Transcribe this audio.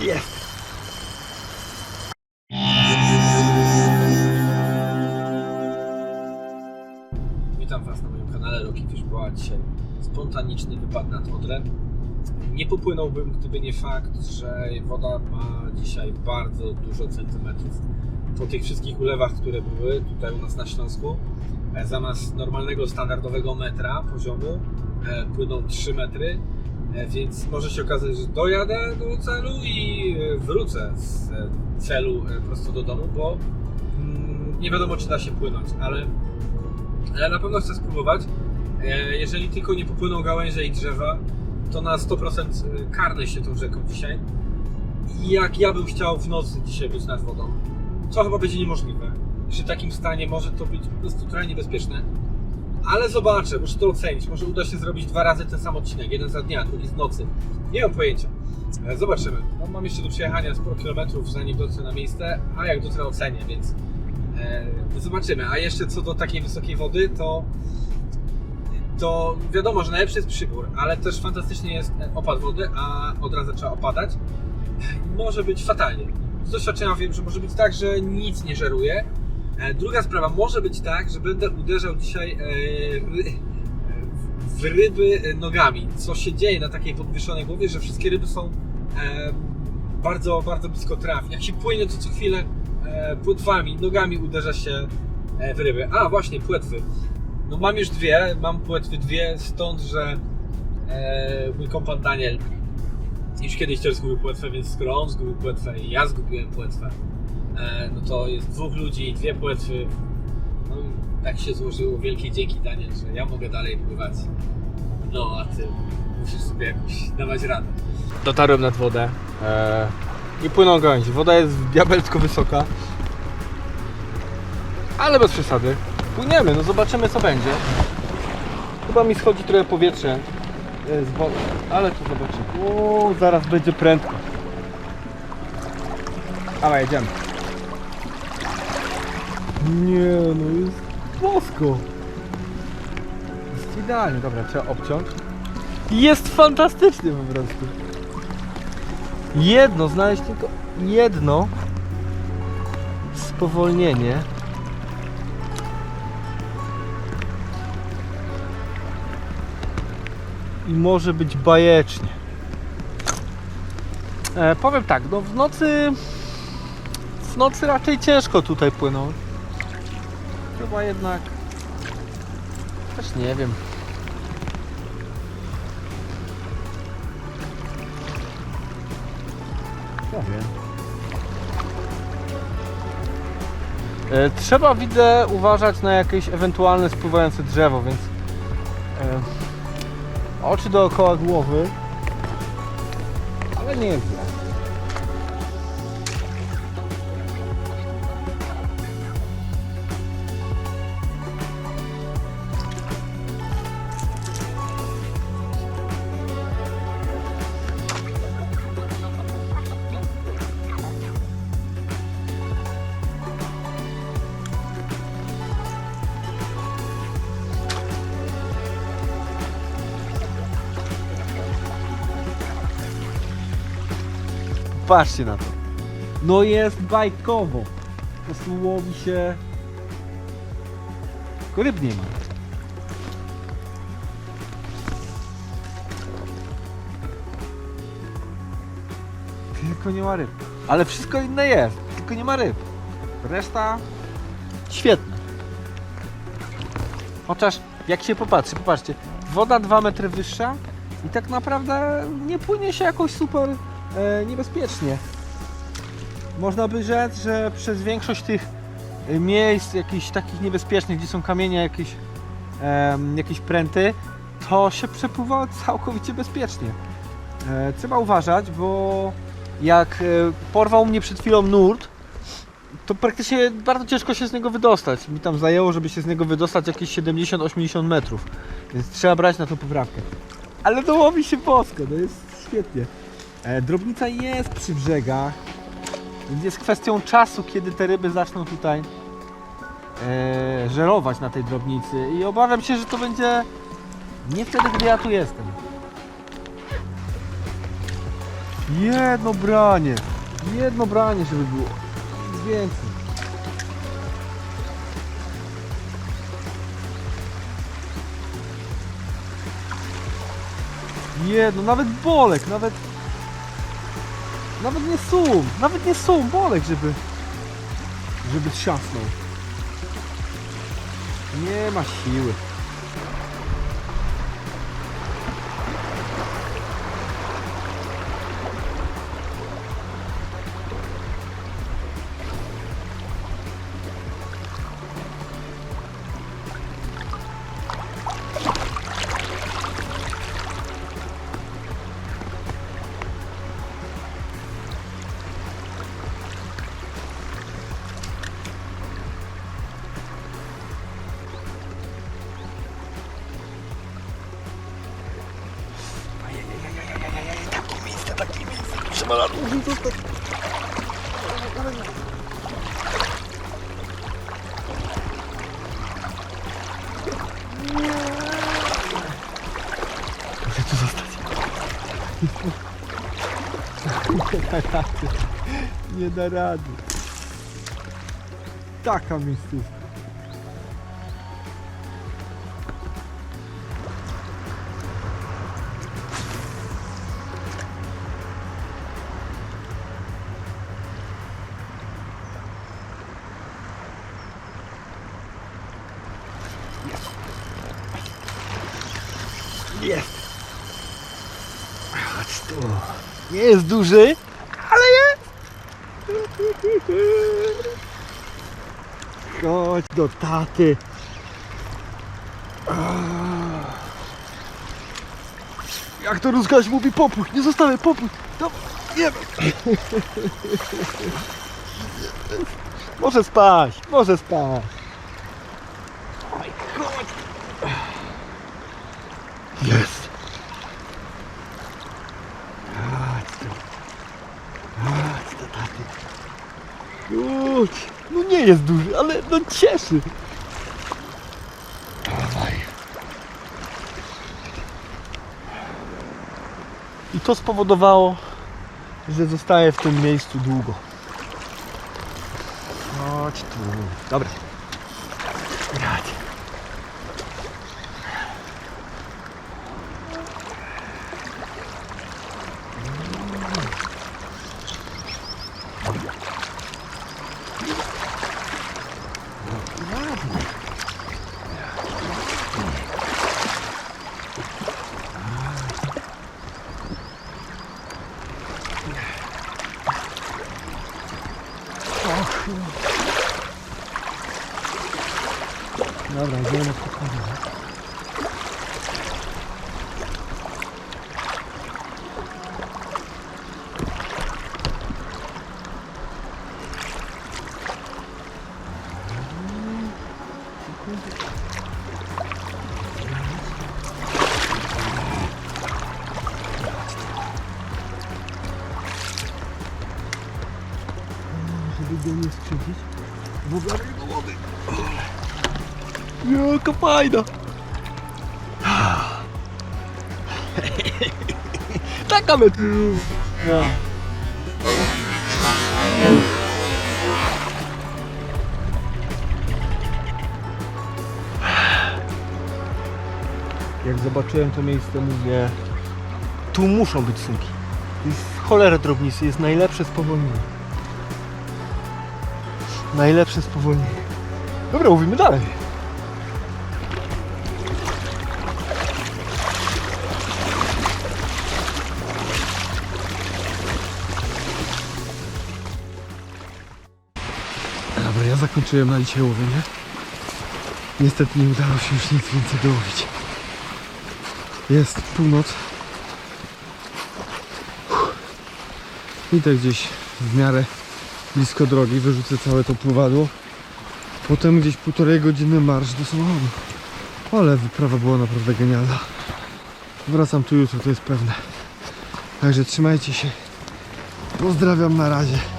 Jest! Witam Was na moim kanale Rocky Fish Była dzisiaj spontaniczny wypad nad Odrę. Nie popłynąłbym, gdyby nie fakt, że woda ma dzisiaj bardzo dużo centymetrów. Po tych wszystkich ulewach, które były tutaj u nas na Śląsku, e, zamiast normalnego, standardowego metra poziomu e, płyną 3 metry, więc może się okazać, że dojadę do celu i e, wrócę z e, celu e, prosto do domu, bo mm, nie wiadomo, czy da się płynąć, ale ale na pewno chcę spróbować. E, Jeżeli tylko nie popłyną gałęzie i drzewa, to na 100% karnę się tą rzeką dzisiaj. I jak ja bym chciał w nocy dzisiaj być nad wodą, to chyba będzie niemożliwe. Przy takim stanie może to być po prostu trochę niebezpieczne. Ale zobaczę, muszę to ocenić. Może uda się zrobić dwa razy ten sam odcinek. Jeden za dnia, drugi z nocy. Nie mam pojęcia. E, Zobaczymy. No, mam jeszcze do przejechania sporo kilometrów, zanim dotrę na miejsce, a jak dotrę ocenię, więc E, Zobaczymy. A jeszcze co do takiej wysokiej wody, to, to wiadomo, że najlepszy jest przybór, ale też fantastycznie jest opad wody, a od razu zaczęła opadać. Może być fatalnie. Z doświadczenia wiem, że może być tak, że nic nie żeruje. E, Druga sprawa, może być tak, że będę uderzał dzisiaj e, w ryby nogami. Co się dzieje na takiej podwyższonej głowie, że wszystkie ryby są e, bardzo, bardzo blisko traw. Jak się płynie, to co chwilę e, płetwami, nogami uderza się e, w ryby. A właśnie, płetwy. No mam już dwie, mam płetwy dwie, stąd, że e, mój kompan Daniel już kiedyś też zgubił płetwę, więc skoro on zgubił płetwę i ja zgubiłem płetwę, e, no to jest dwóch ludzi i dwie płetwy. No tak się złożyło. Wielkie dzięki Daniel, że ja mogę dalej pływać. No a ty musisz sobie jakoś dawać radę. Dotarłem nad wodę e, i płyną gałęzi. Woda jest diabelsko wysoka, ale bez przesady. Płyniemy, no zobaczymy co będzie. Chyba mi schodzi trochę powietrze e, z wody, ale to zobaczymy. O, zaraz będzie prędko. Ale jedziemy. Nie, no jest bosko. Jest idealnie, dobra, trzeba obciąć. Jest fantastycznie po prostu. Jedno, znaleźć tylko jedno spowolnienie. I może być bajecznie. E, powiem tak, no w nocy w nocy raczej ciężko tutaj płynąć. Chyba jednak też nie wiem. Ja wiem. E, Trzeba widzę uważać na jakieś ewentualne spływające drzewo, więc e, oczy dookoła głowy, ale nie jest źle. Patrzcie na to. No jest bajkowo. Po prostu łowi się. Tylko ryb nie ma. Tylko nie ma ryb. Ale wszystko inne jest. Tylko nie ma ryb. Reszta świetna. Chociaż jak się popatrzy, popatrzcie, woda 2 metry wyższa i tak naprawdę nie płynie się jakoś super niebezpiecznie. Można by rzec, że przez większość tych e, miejsc jakichś takich niebezpiecznych, gdzie są kamienie, jakieś, jakieś pręty, to się przepływa całkowicie bezpiecznie. E, trzeba uważać, bo jak e, porwał mnie przed chwilą nurt, to praktycznie bardzo ciężko się z niego wydostać. Mi tam zajęło, żeby się z niego wydostać jakieś 70-80 metrów. Więc trzeba brać na to poprawkę. Ale to łowi się bosko, to jest świetnie. E, drobnica jest przy brzegach, więc jest kwestią czasu, kiedy te ryby zaczną tutaj e, żerować na tej drobnicy i obawiam się, że to będzie nie wtedy, gdy ja tu jestem. Jedno branie. Jedno branie, żeby było. Nic więcej. Jedno, nawet bolek, nawet... Nawet nie sum, nawet nie sum, bolek, żeby... Żeby trzasnął. Nie ma siły. Muszę tu zostać. Nie da rady. Nie da rady. Taka miejscówka. Nie jest duży, ale jest. Chodź do taty. Jak to Ruskaś mówi, popuść, nie zostawię, popuść. Nie wiem. Może spać, może spać. Oj, chodź. Jest. Chodź tu. Chodź do taty. Chodź. No nie jest duży, ale no cieszy. Dawaj. I to spowodowało, że zostaję w tym miejscu długo. Chodź tu. Dobra. Chodź. Dobra, idziemy na spotkanie. Żeby go nie skrzywdzić. W ogóle jego wody. Jaka fajna! Taka! Ja. Jak zobaczyłem to miejsce, mówię, tu muszą być sunki. Jest cholera drobnicy, jest najlepsze spowolnienie. Najlepsze spowolnienie. Dobra, mówimy dalej. Dobra, ja zakończyłem na dzisiaj łowienie. Niestety nie udało się już nic więcej dołowić. Jest północ. Idę gdzieś w miarę blisko drogi, wyrzucę całe to pływadło. Potem gdzieś półtorej godziny marsz do samochodu. Ale wyprawa była naprawdę genialna. Wracam tu jutro, to jest pewne. Także trzymajcie się. Pozdrawiam na razie.